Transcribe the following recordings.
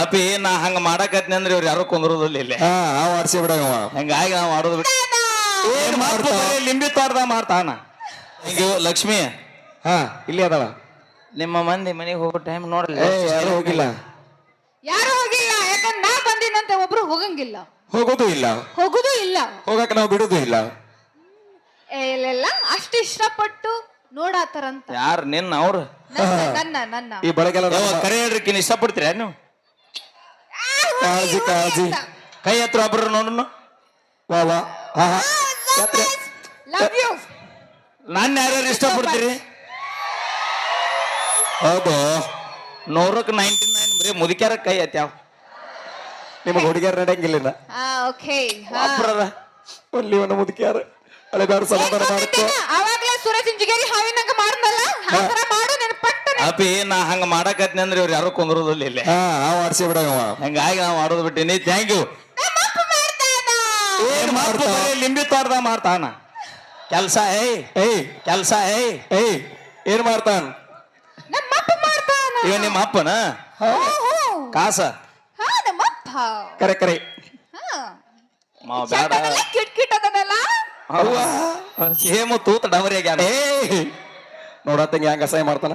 ಅಪಿ ನಾ ಹಂಗ ಮಾಡಕತ್ನಿ ಅಂದ್ರೆ ಇವ್ರು ಯಾರು ಕುಂದ್ರೋದಿಲ್ಲ ಇಲ್ಲಿ. ಹಾ ಆ ಆಡ್ಸಿ ಬಿಡ ಹಂಗಾಗಿ ನಾವು ಮಾಡೋದು ಬಿಟ್ಟು ಏನ್ ಮಾಡ್ತಾ ಲಿಂಬಿ ತೋಟದ ಮಾಡ್ತಾನ ಈಗ ಲಕ್ಷ್ಮಿ? ಹಾ. ಇಲ್ಲಿ ಅದಾವ ನಿಮ್ಮ ಮಂದಿ ಮನೆಗೆ ಹೋಗೋ ಟೈಮ್ ನೋಡಲ್ಲ ಏ ಯಾರು ಹೋಗಿಲ್ಲ. ಯಾರು ಹೋಗಿಲ್ಲ. ಯಾಕಂದ್ರೆ ನಾ ಬಂದಿನಂತೆ ಒಬ್ರು ಹೋಗಂಗಿಲ್ಲ. ಹೋಗೋದು ಇಲ್ಲ. ಹೋಗುದು ಇಲ್ಲ. ಹೋಗಕ್ ನಾವು ಬಿಡುದು ಇಲ್ಲ. ಏ, ಇಲ್ಲೆಲ್ಲ ಅಷ್ಟು ಇಷ್ಟಪಟ್ಟು ನೋಡಾತಾರಂತ. ಯಾರು ನಿನ್ನ ಅವ್ರು? ನನ್ನ ನನ್ನ ನನ್ನ. ಈ ಬಳಗೆಲ್ಲ ಯಾವ ಕರೆ ಇಷ್ಟ ಇಷ್ಟಪಡ್ತೀರ ನೀವು ಕಾಳಜಿ ಕಾಳಜಿ ಕೈ ಹತ್ರ ಒಬ್ರು ನೋಡೋಣ ವಾ ವಾ. ಹಾ ಹಾ. ಯಾತ್ರೆ ಲವ್ ಯು ನಾನು ಯಾರ್ಯಾರು ಇಷ್ಟಪಡ್ತೀರಿ? ಹೌದು. ನೂರಕ್ಕೆ ನೈಂಟಿ ನೈನ್ ಬರೀ ಮುದುಕ್ಯಾರ ಕೈ ಹತ್ಯಾವ ನಿಮಗೆ ಹುಡುಗಿಯರ್ ನಡೆಯಂಗಿಲ್ಲ ಹಾ ಓಕೆ ಒಬ್ರದ ಅಲ್ಲಿ ಒಂದು ಮುದುಕಿಯಾರ. ಅಳೆದಾರು ಸಮಾಧಾನ ಮಾಡ್ಕೋ. ಅವಾಗ್ಲೇ ಸುರೇಶ್ ಇಂಜಿಗೇರಿ ಹಾವಿನಂಗ ಮಾಡ್ದಲ್ಲ ಆ ಥರ ಮಾಡು ನೀನು. ಪಟ್ಟನೆ ಅಪಿ ನಾ ಹಂಗ ಮಾಡಕತ್ನಿ ಅಂದ್ರೆ ಇವ್ರು ಯಾರು ಕುಂದ್ರೋದಿಲ್ಲ ಇಲ್ಲಿ. ಹಾ ಆ ಆಡ್ಸಿ ಬಿಡ ಹಂಗಾಗಿ ನಾವು ಮಾಡೋದು ಬಿಟ್ಟಿನಿ. ಥ್ಯಾಂಕ್ ಯು ನಮ್ಮ ಅಪ್ಪ ಮಾಡ್ತಾನ? ಏನ್ ಮಾಡ್ತಾ ಲಿಂಬಿ ತೋಟದಾಗ ಮಾಡ್ತಾನ. ಕೆಲ್ಸ ಏಯ್. ಏಯ್. ಕೆಲ್ಸ ಏಯ್. ಏಯ್ ಏನ್ ಮಾಡ್ತಾನ? ನಮ್ಮ ಅಪ್ಪ ಮಾಡ್ತಾನ. ಇವ ನಿಮ್ಮ ಅಪ್ಪನ? ಹೋ, ಹೋ. ಕಾಸ. ಹಾ ನಮ್ಮ ಅಪ್ಪ. ಕರೆ ಕರೆ. ಹಾ. ಮಾವ ಬೇಡ. ಕಿಟ್ ಕಿಟ್ ಅದನ್ನೆಲ್ಲ. ಸೇಮು ತೂತ ಡಮರಿಯಾಗ್ಯಾನ ಏಯ್! ನೋಡತ್ತಂಗ ಹೆಂಗ ಅಸಹ್ಯ ಮಾಡ್ತಾನ.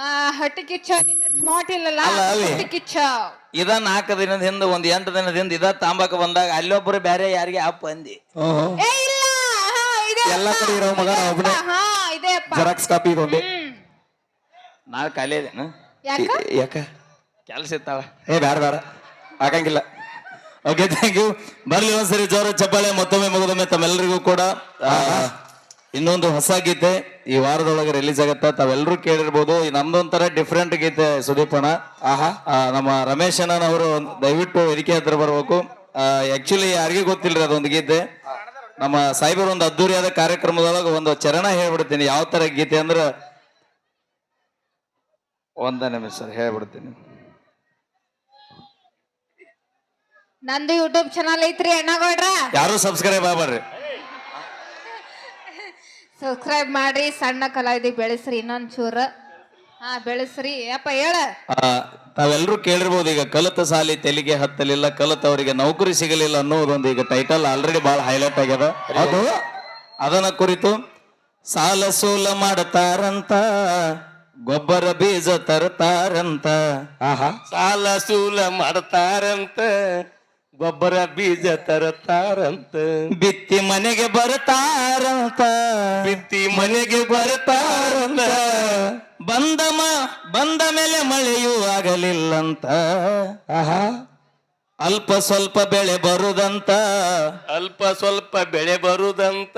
ಆ ಹೊಟ್ಟೆ ಕಿಚ್ಚ ನಿನ್ನ ಸ್ಮಾರ್ಟ್ ಇಲ್ಲಲ್ಲ? ಅಲ್ಲ. ಹೊಟ್ಟೆ ಕಿಚ್ಚ. ಇದ ನಾಲ್ಕು ದಿನದ ಹಿಂದೆ ಒಂದ್ ಎಂಟು ದಿನದ ಹಿಂದೆ ಇದ ತಾಂಬಾಕ ಬಂದಾಗ ಅಲ್ಲೊಬ್ರು ಬೇರೆ ಯಾರಿಗೆ ಅಪ್ಪ ಅಂದಿ. ಏ ಇಲ್ಲ. ಹಾ ಇದೆ ಎಲ್ಲ ಅಪ್ಪ. ಕಡೆ ಇರೋ ಮಗ ಇದೆ ನಾ ಒಬ್ನೇ. ಅಪ್ಪ. ಹಾ ಇದೆ ಅಪ್ಪ. ಜೆರಾಕ್ಸ್ ಕಾಪಿ ಇದೊಂದೇ ಹ್ಮ್ ನಾ ಕಲಿಯದೇನ ಇದೇನ. ಯಾಕ? ಯಾಕ? ಕೆಲ್ಸ ಇರ್ತಾವ. ಏ ಬ್ಯಾಡ ಬ್ಯಾಡ. ಆಗಂಗಿಲ್ಲ ಓಕೆ ಥ್ಯಾಂಕ್ ಯು ಬರ್ಲಿ ಒಂದ್ಸರಿ ಜೋರ ಚಪ್ಪಾಳೆ ಮತ್ತೊಮ್ಮೆ ಮುಗಿದೊಮ್ಮೆ ತಮ್ಮೆಲ್ಲರಿಗೂ ಕೂಡ. ಆ, ಇನ್ನೊಂದು ಹೊಸ ಗೀತೆ ಈ ವಾರದೊಳಗೆ ರಿಲೀಸ್ ಆಗತ್ತೆ ತಾವೆಲ್ಲರೂ ಕೇಳಿರ್ಬೋದು. ಈ ನಮ್ದೊಂಥರ ಡಿಫ್ರೆಂಟ್ ಗೀತೆ ಸುದೀಪಣ್ಣ ಆಹಾ. ಆ, ನಮ್ಮ ರಮೇಶ್ ಅಣ್ಣನ್ ಅವರು ದಯವಿಟ್ಟು ವೇದಿಕೆ ಹತ್ರ ಬರ್ಬೇಕು. ಆಕ್ಚುಲಿ ಯಾರಿಗೂ ಗೊತ್ತಿಲ್ರಿ ಅದೊಂದು ಗೀತೆ. ನಮ್ಮ ಸೈಬರ್ ಒಂದು ಅದ್ದೂರಿಯಾದ ಕಾರ್ಯಕ್ರಮದೊಳಗೆ ಒಂದು ಚರಣ ಹೇಳ್ಬಿಡ್ತೀನಿ. ಯಾವ ತರ ಗೀತೆ ಅಂದ್ರೆ ಒಂದ ನಿಮಿಷ ಸರ್ ಹೇಳ್ಬಿಡ್ತೀನಿ. ನಂದು ಯೂಟ್ಯೂಬ್ ಚಾನಲ್ ಐತ್ರಿ ಅಣ್ಣಗೌಡ್ರ ಯಾರು ಸಬ್ಸ್ಕ್ರೈಬ್ ಆಗ್ಬಾರ್ರಿ ಸಬ್ಸ್ಕ್ರೈಬ್ ಮಾಡ್ರಿ ಸಣ್ಣ ಕಲಾವಿದಿ ಬೆಳೆಸ್ರಿ ಇನ್ನೊಂದ್ ಚೂರ ಹಾ ಬೆಳೆಸ್ರಿ. ಯಪ್ಪ ಹೇಳ. ಆ, ತಾವೆಲ್ಲರೂ ಕೇಳಿರ್ಬೋದು ಈಗ ಕಲಿತ ಸಾಲಿ ತೆಲಿಗೆ ಹತ್ತಲಿಲ್ಲ ಕಲಿತವರಿಗೆ ನೌಕರಿ ಸಿಗಲಿಲ್ಲ ಅನ್ನೋದೊಂದು ಈಗ ಟೈಟಲ್ ಆಲ್ರೆಡಿ ಬಹಳ ಹೈಲೈಟ್ ಆಗ್ಯದ. ಅದು? ಅದನ್ನ ಕುರಿತು ಸಾಲ ಸೋಲ ಮಾಡ್ತಾರಂತ ಗೊಬ್ಬರ ಬೀಜ ತರ್ತಾರಂತ ಆಹಾ. ಸಾಲ ಸೂಲ ಮಾಡ್ತಾರಂತ ಗೊಬ್ಬರ ಬೀಜ ತರತಾರಂತ. ಬಿತ್ತಿ ಮನೆಗೆ ಬರ್ತಾರಂತ. ಬಿತ್ತಿ ಮನೆಗೆ ಬರ್ತಾರಂತ. ಬಂದಮ ಬಂದ ಮೇಲೆ ಮಳೆಯೂ ಆಗಲಿಲ್ಲಂತ. ಆಹಾ. ಅಲ್ಪ ಸ್ವಲ್ಪ ಬೆಳೆ ಬರುದಂತ. ಅಲ್ಪ ಸ್ವಲ್ಪ ಬೆಳೆ ಬರುದಂತ.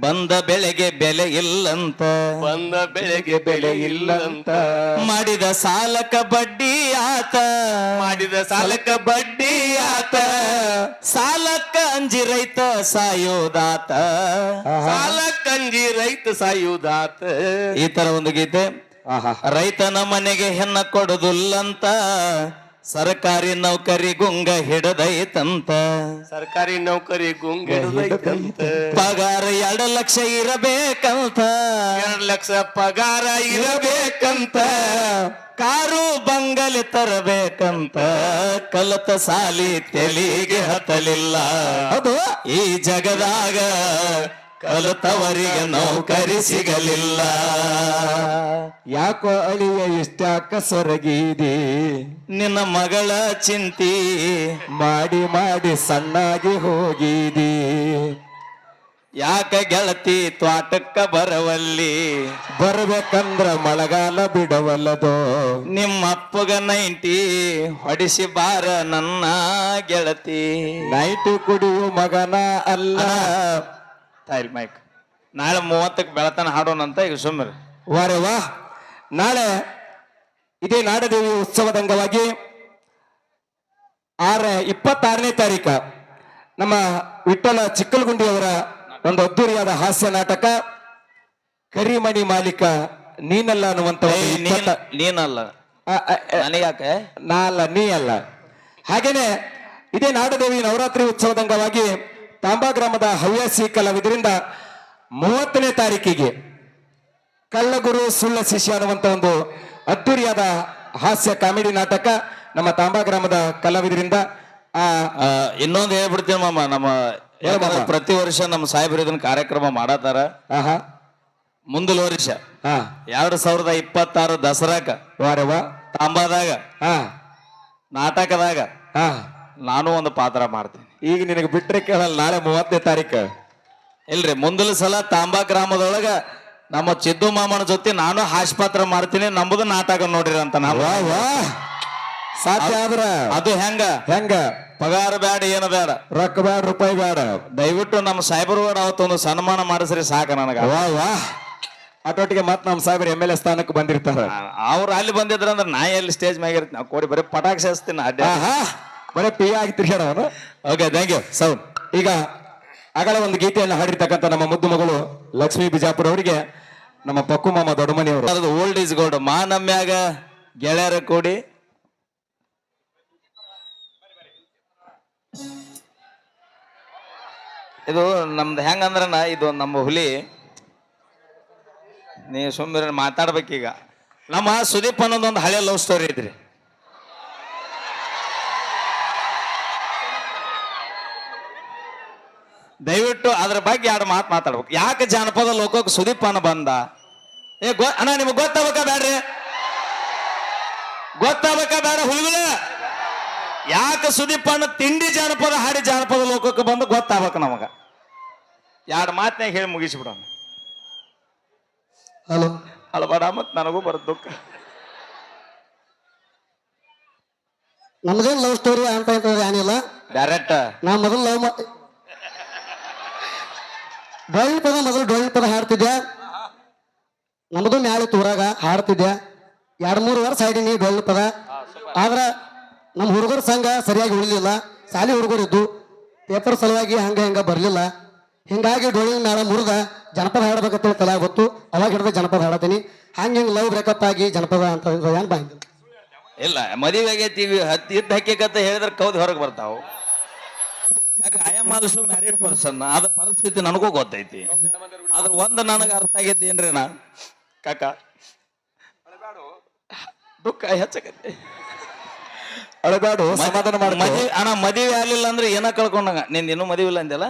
ಬಂದ ಬೆಳೆಗೆ ಬೆಲೆ ಇಲ್ಲಂತ. ಬಂದ ಬೆಳೆಗೆ ಬೆಳೆ ಇಲ್ಲಂತ. ಮಾಡಿದ ಸಾಲಕ ಬಡ್ಡಿ ಆತ. ಮಾಡಿದ ಸಾಲಕ ಬಡ್ಡಿ ಆತ. ಸಾಲಕ್ಕ ಅಂಜಿ ರೈತ ಸಾಯೋದಾತ. ಸಾಲಕ್ಕ ಅಂಜಿ ರೈತ ಸಾಯೋದಾತ. ಈ ತರ ಒಂದು ಗೀತೆ. ಆಹಾ. ರೈತನ ಮನೆಗೆ ಹೆಣ್ಣ ಕೊಡುದಿಲ್ಲಂತ. ಸರ್ಕಾರಿ ನೌಕರಿ ಗುಂಗ ಹಿಡದೈತಂತ. ಸರ್ಕಾರಿ ನೌಕರಿ ಗುಂಗಿಡದೈತಂತ ಪಗಾರ ಎರಡು ಲಕ್ಷ ಇರಬೇಕಂತ. ಎರಡ್ ಲಕ್ಷ ಪಗಾರ ಇರಬೇಕಂತ. ಕಾರು ಬಂಗಲೆ ತರಬೇಕಂತ. ಕಲತ ಸಾಲಿ ತೆಲಿಗೆ ಹತ್ತಲಿಲ್ಲ. ಅದು ಈ ಜಗದಾಗ ಕಲಿತವರಿಗೆ ನೌಕರಿ ಸಿಗಲಿಲ್ಲ. ಯಾಕೋ ಅಳಿಯ ಇಷ್ಟಾಕ ಸೊರಗಿದಿ? ನಿನ್ನ ಮಗಳ ಚಿಂತಿ ಮಾಡಿ ಮಾಡಿ ಸಣ್ಣಾಗಿ ಹೋಗಿದಿ? ಯಾಕ ಗೆಳತಿ ತ್ವಾಟಕ್ಕ ಬರವಲ್ಲಿ? ಬರ್ಬೇಕಂದ್ರ ಮಳೆಗಾಲ ಬಿಡವಲ್ಲದು? ನಿಮ್ಮ ಅಪ್ಪಗ ನೈಂಟಿ ಹೊಡಿಸಿ ಬಾರ ನನ್ನ ಗೆಳತಿ. ನೈಟಿ ಕುಡಿಯು ಮಗನ ಅಲ್ಲ. ತಾಯಿಲ್ ಮೈಕ್. ನಾಳೆ ಮೂವತ್ತಕ್ಕೆ ಬೆಳತನ ಹಾಡೋಣ ಅಂತ ಈಗ ಸುಮ್ಮನೆ ವಾರೆ ವಾ. ನಾಳೆ ಇದೇ ನಾಡದೇವಿ ಉತ್ಸವದ ಅಂಗವಾಗಿ ಆರ ಇಪ್ಪತ್ತಾರನೇ ತಾರೀಕ ನಮ್ಮ ವಿಠಲ ಚಿಕ್ಕಲಗುಂಡಿಯವರ ಒಂದು ಅದ್ದೂರಿಯಾದ ಹಾಸ್ಯ ನಾಟಕ ಕರಿಮಣಿ ಮಾಲೀಕ ನೀನಲ್ಲ ಅನ್ನುವಂತ ಒಂದು ಇಪ್ಪತ್ತ- ನೀನಲ್ಲ. ಆ, ಆ, ಆ, ನನಗ್ಯಾಕೆ? ನಾ ಅಲ್ಲ ನೀ ಅಲ್ಲ ಹಾಗೇನೆ ಇದೇ ನಾಡದೇವಿ ನವರಾತ್ರಿ ಉತ್ಸವದ ಅಂಗವಾಗಿ ತಾಂಬಾ ಗ್ರಾಮದ ಹವ್ಯಾಸಿ ಕಲಾವಿದರಿಂದ ಮೂವತ್ತನೇ ತಾರೀಕಿಗೆ ಕಳ್ಳಗುರು ಸುಳ್ಳ ಶಿಷ್ಯ ಅನ್ನುವಂಥ ಒಂದು ಅದ್ದೂರಿಯಾದ ಹಾಸ್ಯ ಕಾಮಿಡಿ ನಾಟಕ ನಮ್ಮ ತಾಂಬಾ ಗ್ರಾಮದ ಕಲಾವಿದರಿಂದ ಆ ಇನ್ನೊಂದು ಹೇಳ್ಬಿಡ್ತೀನಿ ಮಾಮ ನಮ್ಮ ಯಾಕಂದ್ರೆ ಪ್ರತಿ ವರ್ಷ ನಮ್ಮ ಸಾಹೇಬರು ಇದನ್ನ ಕಾರ್ಯಕ್ರಮ ಮಾಡತಾರ ಆಹಾ. ಮುಂದಿನ ವರ್ಷ. ಹಾ. ಎರಡ್ ಸಾವಿರದ ಇಪ್ಪತ್ತಾರು ದಸರಾಕ ವಾರವ ತಾಂಬಾದಾಗ ಹಾ. ನಾಟಕದಾಗ ಹಾ. ನಾನು ಒಂದು ಪಾತ್ರ ಮಾಡ್ತೀನಿ. ಈಗ ನಿನಗೆ ಬಿಟ್ಟರೆ ಕೇಳಲ್ಲ ನಾಳೆ ಮೂವತ್ತನೇ ತಾರೀಕು. ಇಲ್ರಿ ಮುಂದಿನ ಸಲ ತಾಂಬಾ ಗ್ರಾಮದೊಳಗ ನಮ್ಮ ಚಿದ್ದು ಮಾಮನ ಜೊತೆ ನಾನು ಆಸ್ಪತ್ರೆ ಮಾಡ್ತೀನಿ ನಂಬುದು ನಾಟಕ ನೋಡ್ರಿ ಅಂತ ನಾನು ವಾ ವಾ. ಸಾಧ್ಯ ಆದ್ರ. ಅದು ಹೆಂಗ? ಹೆಂಗ? ಪಗಾರ ಬ್ಯಾಡ ಏನು ಬೇಡ ರೊಕ್ಕ ಬ್ಯಾಡ ರೂಪಾಯಿ ಬ್ಯಾಡ. ದಯವಿಟ್ಟು ನಮ್ಮ ಸಾಹೇಬರು ಅವತ್ತೊಂದು ಸನ್ಮಾನ ಮಾಡಿಸ್ರಿ ಸಾಕ ನನಗ. ವಾ ವಾ. ಅಟೋಟಿಗೆ ಮತ್ ನಮ್ಮ ಸಾಹೇಬ್ರ ಎಂ ಎಲ್ ಎ ಸ್ಥಾನಕ್ಕೆ ಬಂದಿರ್ತಾರ. ಅವ್ರು ಅಲ್ಲಿ ಬಂದಿದ್ರಂದ್ರೆ ನಾ ಎಲ್ಲಿ ಸ್ಟೇಜ್ ಮ್ಯಾಗ ಇರ್ತೀನಿ? ನಾವು ಕೋಡಿ ಬರೀ ಪಟಾಕ್ಷಿ ಹಚ್ತೀನಿ ಅಡ್ಡ ಬರೀ ಪಿ ಆಗಿ ಅವನು. ಓಕೆ ಥ್ಯಾಂಕ್ ಯು ಸೌಂಡ್ ಈಗ ಆಗಲೇ ಒಂದು ಗೀತೆಯನ್ನು ಹಾಡಿರ್ತಕ್ಕಂಥ ನಮ್ಮ ಮುದ್ದು ಮಗಳು ಲಕ್ಷ್ಮೀ ಬಿಜಾಪುರ ಅವರಿಗೆ ನಮ್ಮ ಪಕ್ಕು ಮಾಮ ದೊಡ್ಡಮನಿ ಅವರು. ಅದು ಓಲ್ಡ್ ಈಸ್ ಗೋಲ್ಡ್ ಮಾ ನಮ್ಯಾಗ ಗೆಳೆಯರ ಕೂಡಿ. ಇದು ನಮ್ದು ಹೆಂಗಂದ್ರನ ಇದು ನಮ್ಮ ಹುಲಿ. ನೀ ಸುಮ್ಮನೆ ಮಾತಾಡ್ಬೇಕೀಗ. ನಮ್ಮ ಸುದೀಪ್ ಅನ್ನೋದೊಂದು ಹಳೆ ಲವ್ ಸ್ಟೋರಿ ಐತ್ರಿ. ದಯವಿಟ್ಟು ಅದ್ರ ಬಗ್ಗೆ ಎರಡು ಮಾತು ಮಾತಾಡ್ಬೇಕು. ಯಾಕೆ ಜಾನಪದ ಲೋಕಕ್ಕೆ ಸುದೀಪ್ ಅನ್ನ ಬಂದ? ಏ ಗೊ ಅಣ್ಣ ನಿಮ್ಗೆ ಗೊತ್ತಾಗಬೇಕಾ ಬೇಡ್ರಿ ಗೊತ್ತಾಗಬೇಕಾ ಬೇಡ ಹುಲ್ಗಳ ಯಾಕೆ ಸುದೀಪ್ ಅನ್ನ ತಿಂಡಿ ಜಾನಪದ ಹಾಡಿ ಜಾನಪದ ಲೋಕಕ್ಕೆ ಬಂದು ಗೊತ್ತಾಗಬೇಕು ನಮಗ. ಎರಡು ಮಾತನ್ಯಾಗ ಹೇಳಿ ಮುಗಿಸ್ಬಿಡೋಣ. ಹಲೋ. ಅಳಬೇಡ ಮತ್ತೆ ನನಗೂ ಬರೋದು ದುಃಖ. ನಮ್ದೇನ್ ಲವ್ ಸ್ಟೋರಿ ಅಂತ ಏನಿಲ್ಲ ಡೈರೆಕ್ಟ್ ನಾ ಮೊದಲು ಲವ್ ಡೊಳ್ಳು ಪದ ಮೊದಲು ಡೊಳ್ಳು ಪದ ಹಾಡ್ತಿದ್ದೆ ನಮ್ದು ಮ್ಯಾಲೆ ತೂರಾಗ ಹಾಡ್ತಿದ್ದೆ ಎರಡು ಮೂರು ವರ್ಷ ಆಯ್ತೀನಿ ಡೊಳ್ಳು ಪದ ಆದ್ರ ನಮ್ಮ ಹುಡುಗರ ಸಂಘ ಸರಿಯಾಗಿ ಉಳಿಲಿಲ್ಲ. ಸಾಲಿ ಹುಡುಗರು ಇದ್ದು ಪೇಪರ್ ಸಲುವಾಗಿ ಹಂಗ ಹಂಗ ಬರಲಿಲ್ಲ. ಹಿಂಗಾಗಿ ಡೊಳ್ಳಿನ ಮ್ಯಾಲ ಮುರಿದ ಜನಪದ ಹಾಡ್ಬೇಕಂತ ತಲೆ ಗೊತ್ತು. ಅವಾಗ ಹಿಡಿದ ಜನಪದ ಹಾಡತೀನಿ. ಹಂಗೆ ಹಿಂಗೆ ಲವ್ ಬ್ರೇಕಪ್ ಆಗಿ ಜನಪದ ಅಂತ ಏನು ಬಂದಿಲ್ಲ ಇಲ್ಲ ಮದುವೆ ಆಗೈತಿ ಹತ್ತಿ ಇದ್ದ ಹಕ್ಕಿಕತ್ತ ಹೇಳಿದ್ರೆ ಕೌದ್ ಹೊರಗೆ ಬರ್ತಾವ. ಯಾಕೆ I am also married person ಅದ ಪರಿಸ್ಥಿತಿ ನನಗೂ ಗೊತ್ತೈತಿ. ಆದ್ರ ಒಂದು ನನಗ ಅರ್ಥ ಆಗೈತಿ ಏನ್ರಿ ನಾ? ಕಾಕ. ದುಃಖ ಹೆಚ್ಚಾಗತ್ತೆ. ಅಳಗಾಡು ಸಮಾಧಾನ ಮಾಡಿ ಮದುವೆ ಅಣ್ಣ ಮದುವೆ ಆಗ್ಲಿಲ್ಲ ಅಂದ್ರೆ ಏನ ಕಳ್ಕೊಂಡಂಗ? ನಿಂದ ಇನ್ನೂ ಮದುವೆ ಇಲ್ಲ ಅಂದಲ್ಲ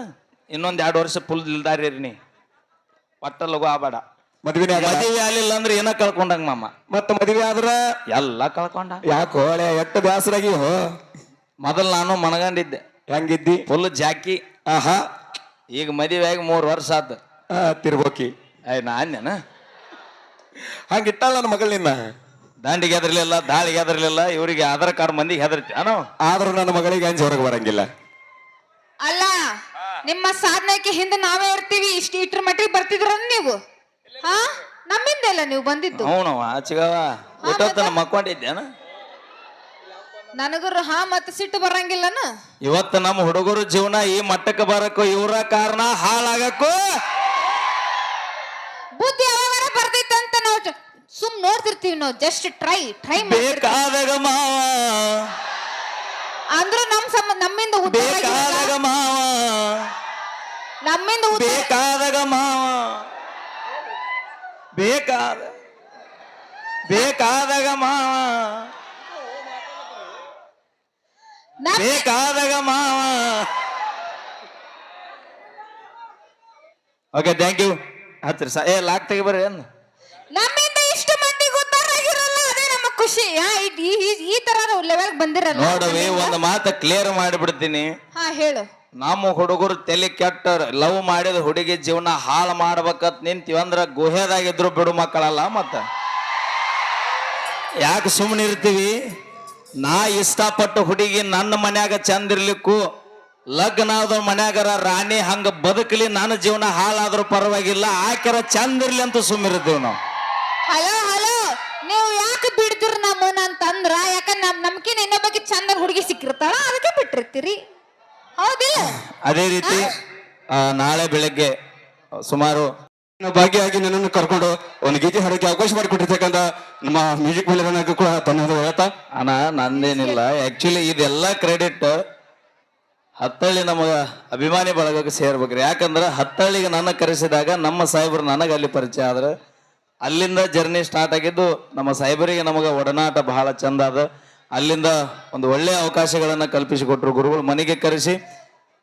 ಇನ್ನೊಂದ್ ಎರಡು ವರ್ಷ ಫುಲ್ ಇಲ್ದಾರಿ ನೀ. ಒಟ್ಟ ಲಗು ಆಬೇಡ ಮದ್ವಿನೇ ಮದ್ವಿ ಮದುವೆ ಆಗ್ಲಿಲ್ಲ ಅಂದ್ರೆ ಏನ ಕಳ್ಕೊಂಡಂಗ ಮಾಮ? ಮತ್ತ ಮದ್ವಿ ಆದ್ರ? ಎಲ್ಲ ಕಳ್ಕೊಂಡ. ಯಾಕೋ ಎಟ್ಟ ಎಟ್ಟು ಬ್ಯಾಸರಾಗಿ ಹೋ ಮೊದಲು ನಾನು ಮನಗಂಡಿದ್ದೆ. ಹೆಂಗಿದ್ದಿ? ಫುಲ್ ಜಾಕಿ. ಆಹಾ. ಈಗ ಮದುವೆ ಆಗಿ ಮೂರು ವರ್ಷ ಆದ ಆ, ತಿರ್ಬೋಕಿ ಅಯ್ಯ ನಾನೇನ ಹಂಗಿಟ್ಟಲ್ಲ ನನ್ನ ಮಗಳ ನಿನ್ನ? ದಾಂಡಿಗೆ ಹೆದರ್ಲಿಲ್ಲ ದಾಳಿಗೆ ಹೆದರ್ಲಿಲ್ಲ ಇವರಿಗೆ ಆಧಾರ್ ಕಾರ್ಡ್ ಮಂದಿಗೆ ಹೆದರ್ತಿ ಅನೋ. ಆದ್ರೂ ನನ್ನ ಮಗಳಿಗೆ ಅಂಜಿ ಹೊರಗೆ ಬರಂಗಿಲ್ಲ. ಅಲ್ಲ ನಿಮ್ಮ ಸಾಧನೆಗೆ ಹಿಂದೆ ನಾವೇ ಇರ್ತೀವಿ ಇಷ್ಟು ಇಟ್ರ ಮಟ್ಟಿಗೆ ಬರ್ತಿದ್ರ ನೀವು? ಹಾ? ನಮ್ಮಿಂದ ಇಲ್ಲ ನೀವು ಬಂದಿದ್ದು? ಅವನು ಆಚೆಗವ. ಊಟತ್ತನ ಮಕ್ಕೊಂಡಿದ್ದೇನ? ನನಗರು ಹಾ ಮತ್ತೆ ಸಿಟ್ಟು ಬರಂಗಿಲ್ಲನ? ಇವತ್ತು ನಮ್ಮ ಹುಡುಗರು ಜೀವನ ಈ ಮಟ್ಟಕ್ಕೆ ಬರಕ್ಕೂ ಇವರ ಕಾರಣ ಹಾಳಾಗಕ್ಕೂ ಬುದ್ಧಿ ಯಾವಾಗ ಬರ್ದಿತ್ತಂತ ನಾವು ಜ- ಸುಮ್ ನೋಡ್ತಿರ್ತೀವಿ ನಾವು ಜಸ್ಟ್ ಟ್ರೈ ಟ್ರೈ ಬೇಕಾದಾಗ ಮಾವ. ಅಂದ್ರೂ ನಮ್ ಸಮ ನಮ್ಮಿಂದ ಉದ್ಧಾರ ಆಗಿರಲ್ಲ. ಬೇಕಾದಾಗ ಮಾವ. ನಮ್ಮಿಂದ ಉದ್ಧಾರ ಬೇಕಾದಾಗ ಮಾವ. ಬೇಕಾದ ಬೇಕಾದಾಗ ಮಾವ. ಬೇಕಾದಾಗ ಮಾವ. ಓಕೆ ಥ್ಯಾಂಕ್ ಯು ಹತ್ತಿರ ಸ ಏ ಲಾಕ್ ತೆಗಿ ಬರ್ರಿ ಏನು? ನಮ್ಮಿಂದ ಇಷ್ಟು ಮಂದಿಗೆ ಉದ್ಧಾರ ಆಗಿರಲ್ಲ ಅದೇ ನಮ್ಮ ಖುಷಿ. ಹಾ, ಈ- ಈ- ಈ- ಈ ತರ ಲೆವೆಲ್ ಬಂದಿರಲ್ಲ ನೋಡವಿ ಒಂದು ಮಾತು ಕ್ಲಿಯರ್ ಮಾಡಿಬಿಡ್ತೀನಿ. ಹಾ ಹೇಳು. ನಮ್ಮ ಹುಡುಗರು ತಲೆ ಕೆಟ್ಟ ಲವ್ ಮಾಡಿದ ಹುಡುಗಿ ಜೀವನ ಹಾಳು ಮಾಡ್ಬೇಕಂತ ನಿಂತೀವಿ ಅಂದ್ರ ಗುಹೆದಾಗಿದ್ರು ಬಿಡು ಮಕ್ಕಳಲ್ಲ ಮತ್ತ. ಯಾಕೆ ಸುಮ್ಮನೆ ಇರ್ತೀವಿ ನಾ ಇಷ್ಟಪಟ್ಟ ಹುಡುಗಿ ನನ್ನ ಮನ್ಯಾಗ ಚಂದ ಇರ್ಲಿಕ್ಕೂ ಲಗ್ನ ಆದ ಮನ್ಯಾಗರ ರಾಣಿ ಹಂಗ ಬದುಕಲಿ ನನ್ನ ಜೀವನ ಹಾಳಾದ್ರೂ ಪರವಾಗಿಲ್ಲ ಆಕೆರ ಚಂದ ಇರ್ಲಿ ಅಂತ ಸುಮ್ಮಿರಿದ್ದೇವ್ ನಾವು. ಹಲೋ ಹಲೋ ನೀವು ಯಾಕೆ ಬಿಡ್ತೀರಿ ನಮ್ಮನ್ನ ಅಂತಂದ್ರ ಯಾಕಂದ್ರೆ ನಮ್ ನಮ್ಕಿನ ಇನ್ನೊಬ್ಬಕ್ಕೆ ಚಂದ ಹುಡುಗಿ ಸಿಕ್ಕಿರ್ತಾಳ ಅದಕ್ಕೆ ಬಿಟ್ಟಿರ್ತೀರಿ. ಹೌದಿಲ್ಲ? ಅದೇ ರೀತಿ ಆ, ನಾಳೆ ಬೆಳಗ್ಗೆ ಸುಮಾರು ಭಾಗ್ಯವಾಗಿ ನನ್ನನ್ನು ಕರ್ಕೊಂಡು ಒಂದು ಗೀತೆ ಹಾಡೋಕೆ ಅವಕಾಶ ಮಾಡಿಕೊಟ್ಟಿರ್ತಕ್ಕಂಥ ನಮ್ಮ ಮ್ಯೂಸಿಕ್ ಮೇಲೆ ಕೂಡ ಧನ್ಯವಾದ ಹೇಳ್ತಾ ಅಣ್ಣ, ನಂದೇನಿಲ್ಲ. ಆಕ್ಚುಲಿ ಇದೆಲ್ಲ ಕ್ರೆಡಿಟ್ ಹತ್ತಳ್ಳಿ ನಮಗ ಅಭಿಮಾನಿ ಬಳಗಕ್ಕೆ ಸೇರ್ಬೇಕ್ರಿ. ಯಾಕಂದ್ರೆ ಹತ್ತಳ್ಳಿಗೆ ನನ್ನ ಕರೆಸಿದಾಗ ನಮ್ಮ ಸಾಹೇಬರು ನನಗೆ ಅಲ್ಲಿ ಪರಿಚಯ ಆದ್ರೆ ಅಲ್ಲಿಂದ ಜರ್ನಿ ಸ್ಟಾರ್ಟ್ ಆಗಿದ್ದು ನಮ್ಮ ಸಾಹೇಬರಿಗೆ ನಮಗೆ ಒಡನಾಟ ಬಹಳ ಚಂದ ಅದ ಅಲ್ಲಿಂದ ಒಂದು ಒಳ್ಳೆಯ ಅವಕಾಶಗಳನ್ನ ಕಲ್ಪಿಸಿಕೊಟ್ರು ಗುರುಗಳು ಮನೆಗೆ ಕರೆಸಿ.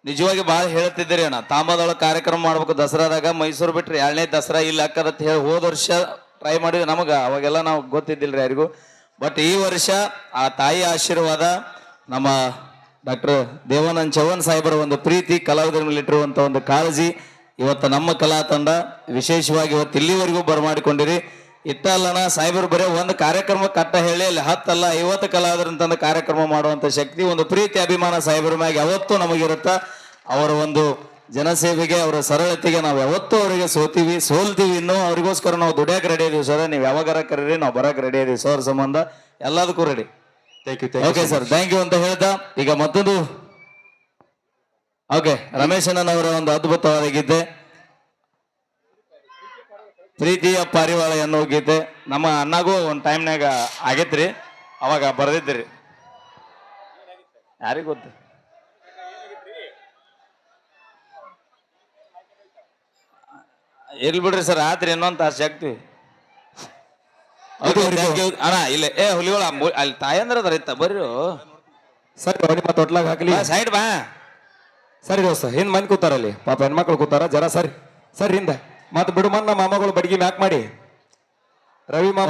ನಿಜವಾಗಿ ಬಹಳ ಹೇಳ್ತಿದ್ದೀರಿ ಅಣ್ಣ. ತಾಂಬದೊಳಗೆ ಕಾರ್ಯಕ್ರಮ ಮಾಡ್ಬೇಕು ದಸರಾದಾಗ. ಮೈಸೂರು ಬಿಟ್ರೆ ಎರಡನೇ ದಸರಾ ಇಲ್ಲಿ ಅಕ್ಕದತ್ ಹೇಳಿ ಹೋದ ವರ್ಷ ಟ್ರೈ ಮಾಡಿದ್ವಿ ನಮಗೆ. ಅವಾಗೆಲ್ಲ ನಾವು ಗೊತ್ತಿದ್ದಿಲ್ರಿ ಯಾರಿಗೂ. ಬಟ್ ಈ ವರ್ಷ ಆ ತಾಯಿ ಆಶೀರ್ವಾದ ನಮ್ಮ ಡಾಕ್ಟರ್ ದೇವಾನಂದ್ ಚೌಹಾನ್ ಸಾಹೇಬರ ಒಂದು ಪ್ರೀತಿ ಕಲಾವಿದರ ಒಂದು ಕಾಳಜಿ ಇವತ್ತು ನಮ್ಮ ಕಲಾ ತಂಡ ವಿಶೇಷವಾಗಿ ಇವತ್ತು ಇಲ್ಲಿವರೆಗೂ ಬರಮಾಡಿಕೊಂಡಿರಿ. ಇಟ್ಟಲ್ಲನ ಸಾಹೇಬರು ಬರೀ ಒಂದು ಕಾರ್ಯಕ್ರಮ ಕಟ್ಟ ಹೇಳಿ ಅಲ್ಲಿ ಹತ್ತಲ್ಲ ಐವತ್ತು ಕಲಾವಿದರಂತಂದು ಕಾರ್ಯಕ್ರಮ ಮಾಡುವಂತ ಶಕ್ತಿ ಒಂದು ಪ್ರೀತಿ ಅಭಿಮಾನ ಸಾಹೇಬರ ಮ್ಯಾಗ ಯಾವತ್ತೂ ನಮಗಿರುತ್ತ. ಅವರ ಒಂದು ಜನಸೇವೆಗೆ ಅವರ ಸರಳತೆಗೆ ನಾವು ಯಾವತ್ತೂ ಅವರಿಗೆ ಸೋತೀವಿ ಸೋಲ್ತೀವಿ. ಇನ್ನೂ ಅವ್ರಿಗೋಸ್ಕರ ನಾವು ದುಡಿಯಕ್ಕೆ ರೆಡಿ ಇದೀವಿ ಸರ್. ನೀವು ಯಾವಾಗಾರ ಕರೀರಿ ನಾವು ಬರಕ್ಕೆ ರೆಡಿ ಇದೀವಿ ಸರ್ ಸಂಬಂಧ. ಎಲ್ಲದಕ್ಕೂ ready thank you okay sir thank you ಅಂತ ಹೇಳ್ತಾ ಈಗ ಮತ್ತೊಂದು ಓಕೆ ರಮೇಶ್ ಅಣ್ಣನವರ ಒಂದು ಅದ್ಭುತವಾಗಿದ್ದೆ ಗೀತೆ. ಪ್ರೀತಿಯ ಪಾರಿವಾಳ ಎನ್ನುವ ಗೀತೆ ನಮ್ಮ ಅಣ್ಣಗೂ ಒಂದು ಟೈಮ್ನಾಗ ಆಗೈತ್ರಿ ಅವಾಗ ಬರ್ದಿದ್ರಿ. ಯಾರಿಗ ಗೊತ್ತು? ಇರ್ಲಿ ಬಿಡ್ರಿ ಸರ್ ಆತ್ರಿ ಇನ್ನೊಂದು ತಾಸು you. ಅಣ್ಣ ಇಲ್ಲ ಏ ಹುಲಿಗಳ ಅಲ್ಲಿ ತಾಯಂದ್ರ ಅದಾರ ಇತ್ತ ಬರ್ರಿ ಸರಿ ನಿಮ್ಮ ತೊಟ್ಲಾಗ ಹಾಕಲಿ. ಸೈಡ್ ಬಾ. ಸರಿ ದೋಸ್ತ ಹಿಂದ್ ಮಂದಿ ಕೂತಾರಲ್ಲಿ ಪಾಪ ಹೆಣ್ಮಕ್ಳು ಕೂತಾರ ಜರ ಸರಿ ಸರಿ ಹಿಂದ. ಮತ್ ಬಿಡು ನಮ್ಮ ಮಾಮಗಳು ಬಡ್ಗಿ ಮ್ಯಾಕ್ ಮಾಡಿ. ರವಿ ಮಾಮ